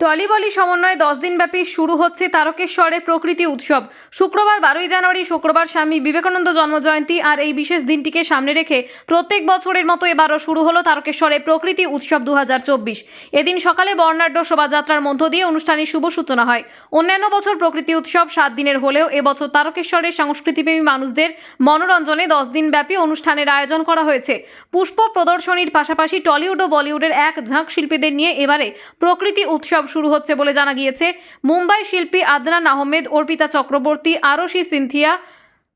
টলিবলি সমন্বয়ে দশ দিনব্যাপী শুরু হচ্ছে তারকেশ্বরে প্রকৃতি উৎসব। শুক্রবার বারোই জানুয়ারি, শুক্রবার স্বামী বিবেকানন্দ জন্মজয়ন্তী আর এই বিশেষ দিনটিকে সামনে রেখে প্রত্যেক বছরের মতো এবারও শুরু হলো তারকেশ্বরে প্রকৃতি উৎসব দু হাজার চব্বিশ। এদিন সকালে বর্ণাঢ্য শোভাযাত্রার মধ্য দিয়ে অনুষ্ঠানের শুভ সূচনা হয়। অন্যান্য বছর প্রকৃতি উৎসব সাত দিনের হলেও এবছর তারকেশ্বরের সংস্কৃতিপ্রেমী মানুষদের মনোরঞ্জনে দশ দিনব্যাপী অনুষ্ঠানের আয়োজন করা হয়েছে। পুষ্প প্রদর্শনীর পাশাপাশি টলিউড ও বলিউডের এক ঝাঁক শিল্পীদের নিয়ে এবারে প্রকৃতি উৎসব শুরু হচ্ছে বলে জানা গিয়েছে। মুম্বাই শিল্পী আদনান আহমেদ অর্পিতা চক্রবর্তী আরশি সিনথিয়া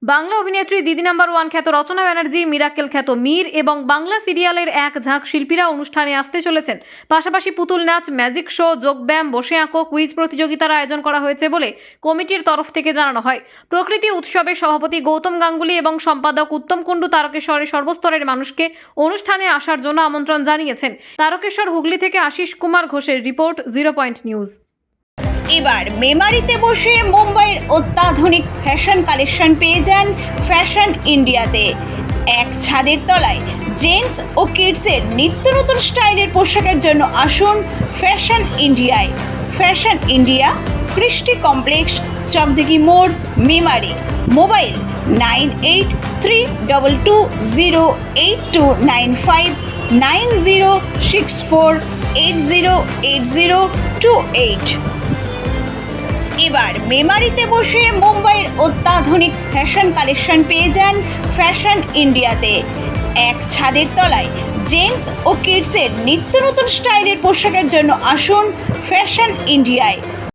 বাংলা অভিনেত্রী দিদি নাম্বার ওয়ান খ্যাত রচনা ব্যানার্জি মিরাক্কেল খ্যাত মীর এবং বাংলা সিরিয়ালের এক ঝাঁক শিল্পীরা অনুষ্ঠানে আসতে চলেছেন। পাশাপাশি পুতুল নাচ, ম্যাজিক শো, যোগব্যায়াম, বসে আঁকো, কুইজ প্রতিযোগিতার আয়োজন করা হয়েছে বলে কমিটির তরফ থেকে জানানো হয়। প্রকৃতি উৎসবের সভাপতি গৌতম গাঙ্গুলি এবং সম্পাদক উত্তম কুণ্ডু তারকেশ্বরের সর্বস্তরের মানুষকে অনুষ্ঠানে আসার জন্য আমন্ত্রণ জানিয়েছেন। তারকেশ্বর হুগলি থেকে আশিস কুমার ঘোষের রিপোর্ট, জিরো পয়েন্ট নিউজ। এবার মেমারিতে বসে মুম্বাইয়ের অত্যাধুনিক ফ্যাশন কালেকশন পেয়ে যান ফ্যাশন ইন্ডিয়াতে। এক ছাদের তলায় জেন্টস ও কিডসের নিত্য নতুন স্টাইলের পোশাকের জন্য আসুন ফ্যাশন ইন্ডিয়ায়। Fashion India, Krishti complex, Chakdighi মোড়, Memari. Mobile nine eight three double two zero eight two nine five nine zero six four eight zero eight zero two eight. এবার মেমারিতে বসে মুম্বাইয়ের অত্যাধুনিক ফ্যাশন কালেকশন পেয়ে যান ফ্যাশন ইন্ডিয়াতে। এক ছাদের তলায় জেন্টস ও কিডসের নিত্য নতুন স্টাইলের পোশাকের জন্য আসুন ফ্যাশন ইন্ডিয়ায়।